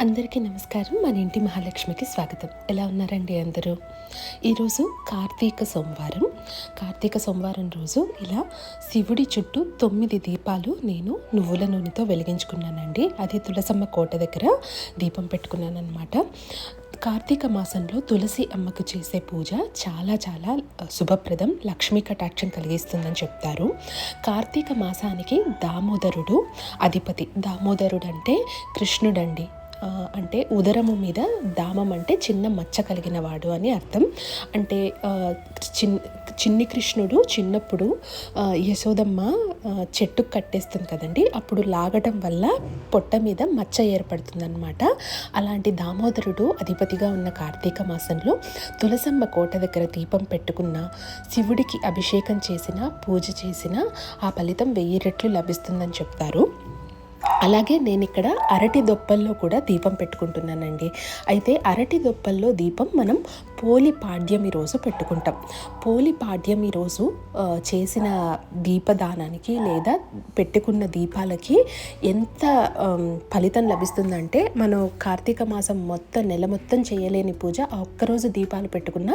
అందరికీ నమస్కారం. మన ఇంటి మహాలక్ష్మికి స్వాగతం. ఎలా ఉన్నారండి అందరూ? ఈరోజు కార్తీక సోమవారం. కార్తీక సోమవారం రోజు ఇలా శివుడి చుట్టూ తొమ్మిది దీపాలు నేను నువ్వుల నూనెతో వెలిగించుకున్నానండి. అది తులసమ్మ కోట దగ్గర దీపం పెట్టుకున్నాను అనమాట కార్తీక మాసంలో తులసి అమ్మకు చేసే పూజ చాలా చాలా శుభప్రదం లక్ష్మీ కటాక్షం కలిగిస్తుందని చెప్తారు. కార్తీక మాసానికి దామోదరుడు అధిపతి. దామోదరుడు అంటే కృష్ణుడండి. అంటే ఉదరము మీద దామం అంటే చిన్న మచ్చ కలిగిన వాడు అని అర్థం. అంటే చిన్ చిన్ని కృష్ణుడు చిన్నప్పుడు యశోదమ్మ చెట్టు చెట్టుకు కట్టేస్తుంది కదండి అప్పుడు లాగటం వల్ల పొట్ట మీద మచ్చ ఏర్పడుతుందన్నమాట. అలాంటి దామోదరుడు అధిపతిగా ఉన్న కార్తీక మాసంలో తులసమ్మ కోట దగ్గర దీపం పెట్టుకున్న శివుడికి అభిషేకం చేసిన పూజ చేసిన ఆ ఫలితం వెయ్యి రెట్లు లభిస్తుందని చెప్తారు. అలాగే నేను ఇక్కడ అరటి దొప్పల్లో కూడా దీపం పెట్టుకుంటున్నానండి. అయితే అరటి దొప్పల్లో దీపం మనం పోలి పాడ్యం రోజు పెట్టుకుంటాం. పోలి పాడ్యం రోజు చేసిన దీపదానానికి లేదా పెట్టుకున్న దీపాలకి ఎంత ఫలితం లభిస్తుందంటే మనం కార్తీక మాసం మొత్తం నెల మొత్తం చేయలేని పూజ ఆ ఒక్కరోజు దీపాలు పెట్టుకున్న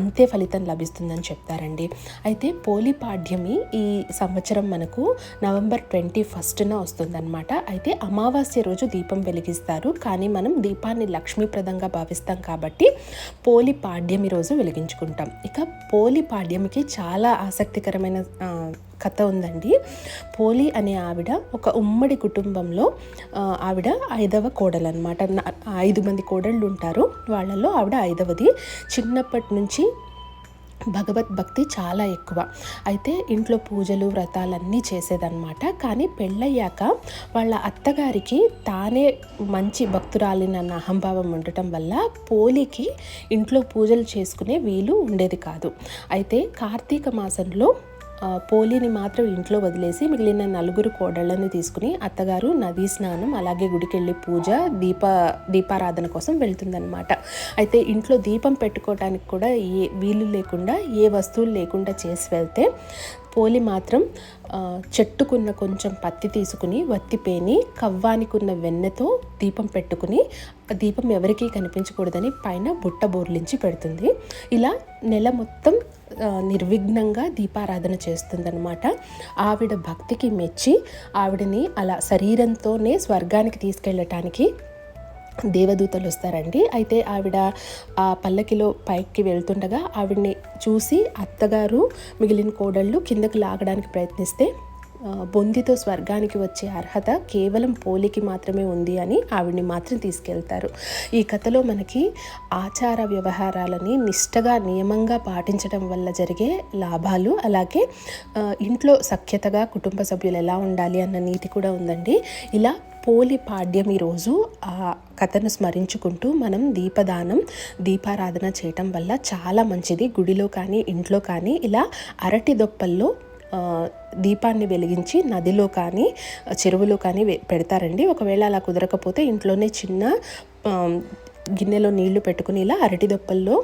అంతే ఫలితం లభిస్తుందని చెప్తారండి. అయితే పోలి పాడ్యమి ఈ సంవత్సరం మనకు నవంబర్ ట్వంటీ ఫస్ట్న వస్తుందన్నమాట. అయితే అమావాస్య రోజు దీపం వెలిగిస్తారు. కానీ మనం దీపాన్ని లక్ష్మీప్రదంగా భావిస్తాం కాబట్టి పోలి పాడ్యమి రోజు వెలిగించుకుంటాం. ఇక పోలి పాడ్యమికి చాలా ఆసక్తికరమైన కథ ఉందండి. పోలి అనే ఆవిడ ఒక ఉమ్మడి కుటుంబంలో ఆవిడ ఐదవ కోడలు అనమాట ఐదు మంది కోడళ్ళు ఉంటారు వాళ్ళల్లో ఆవిడ ఐదవది. చిన్నప్పటి నుంచి భగవత్ భక్తి చాలా ఎక్కువ. అయితే ఇంట్లో పూజలు వ్రతాలన్నీ చేసేదన్నమాట. కానీ పెళ్ళయ్యాక వాళ్ళ అత్తగారికి తానే మంచి భక్తురాలినన్న అహంభావం ఉండటం వల్ల పోలికి ఇంట్లో పూజలు చేసుకునే వీలు ఉండేది కాదు. అయితే కార్తీక మాసంలో పోలిని మాత్రం ఇంట్లో వదిలేసి మిగిలిన నలుగురు కోడళ్ళను తీసుకుని అత్తగారు నదీ స్నానం అలాగే గుడికెళ్ళి పూజ దీప దీపారాధన కోసం వెళ్తుందనమాట అయితే ఇంట్లో దీపం పెట్టుకోవడానికి కూడా ఏ వీలు లేకుండా ఏ వస్తువులు లేకుండా చేసి వెళ్తే పోలి మాత్రం చెట్టుకున్న కొంచెం పత్తి తీసుకుని వత్తిపేని కవ్వానికున్న వెన్నెతో దీపం పెట్టుకుని దీపం ఎవరికీ కనిపించకూడదని పైన బుట్ట బోర్లించి పెడుతుంది. ఇలా నెల మొత్తం నిర్విఘ్నంగా దీపారాధన చేస్తుందనమాట ఆవిడ భక్తికి మెచ్చి ఆవిడని అలా శరీరంతోనే స్వర్గానికి తీసుకెళ్ళటానికి దేవదూతలు వస్తారండి. అయితే ఆవిడ ఆ పల్లకిలో పైకి వెళ్తుండగా ఆవిడని చూసి అత్తగారు మిగిలిన కోడళ్ళు కిందకు లాగడానికి ప్రయత్నిస్తే బొందితో స్వర్గానికి వచ్చే అర్హత కేవలం పోలికి మాత్రమే ఉంది అని ఆవిడ్ని మాత్రం తీసుకెళ్తారు. ఈ కథలో మనకి ఆచార వ్యవహారాలని నిష్టగా నియమంగా పాటించడం వల్ల జరిగే లాభాలు అలాగే ఇంట్లో సఖ్యతగా కుటుంబ సభ్యులు ఎలా ఉండాలి అన్న నీతి కూడా ఉందండి. ఇలా పోలి పాడ్యమి రోజు ఆ కథను స్మరించుకుంటూ మనం దీపదానం దీపారాధన చేయటం వల్ల చాలా మంచిది. గుడిలో కానీ ఇంట్లో కానీ ఇలా అరటి దొప్పల్లో దీపాన్ని వెలిగించి నదిలో కానీ చెరువులో కానీ పెడతారండి. ఒకవేళ అలా కుదరకపోతే ఇంట్లోనే చిన్న గిన్నెలో నీళ్ళు పెట్టుకుని ఇలా అరటి దొప్పల్లో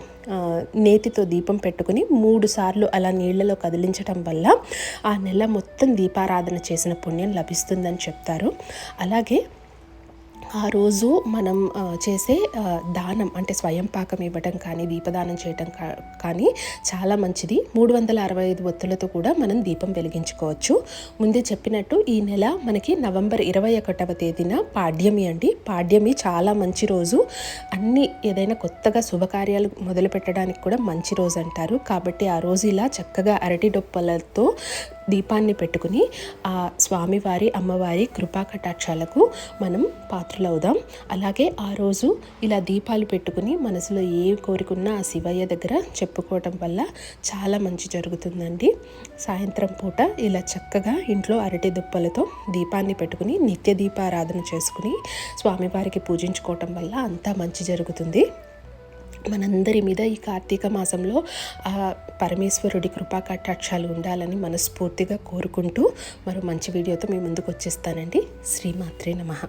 నేతితో దీపం పెట్టుకుని మూడు సార్లు అలా నీళ్ళలో కదిలించటం వల్ల ఆ నెల మొత్తం దీపారాధన చేసిన పుణ్యం లభిస్తుందని చెప్తారు. అలాగే ఆ రోజు మనం చేసే దానం అంటే స్వయం పాకం ఇవ్వటం కానీ దీపదానం చేయటం కా- కానీ చాలా మంచిది. మూడు వందల అరవై ఐదు ఒత్తులతో కూడా మనం దీపం వెలిగించుకోవచ్చు. ముందే చెప్పినట్టు ఈ నెల మనకి నవంబర్ ఇరవై ఒకటవ తేదీన పాడ్యమి అండి. పాడ్యమి చాలా మంచి రోజు. అన్ని ఏదైనా కొత్తగా శుభకార్యాలు మొదలు పెట్టడానికి కూడా మంచి రోజు అంటారు. కాబట్టి ఆ రోజు ఇలా చక్కగా అరటి డొప్పలతో దీపాన్ని పెట్టుకుని ఆ స్వామివారి అమ్మవారి కృపా కటాక్షాలకు మనం పాత్రలవుదాం. అలాగే ఆ రోజు ఇలా దీపాలు పెట్టుకుని మనసులో ఏ కోరికున్నా ఆ శివయ్య దగ్గర చెప్పుకోవటం వల్ల చాలా మంచి జరుగుతుందండి. సాయంత్రం పూట ఇలా చక్కగా ఇంట్లో అరటి దుప్పలతో దీపాన్ని పెట్టుకుని నిత్య దీపారాధన చేసుకుని స్వామివారికి పూజించుకోవటం వల్ల అంతా మంచి జరుగుతుంది. మనందరి మీద ఈ కార్తీక మాసంలో ఆ పరమేశ్వరుడి కృపా కటాక్షాలు ఉండాలని మనస్ఫూర్తిగా కోరుకుంటూ మరో మంచి వీడియోతో మీ ముందుకు వచ్చేస్తానండి. శ్రీమాత్రే నమః.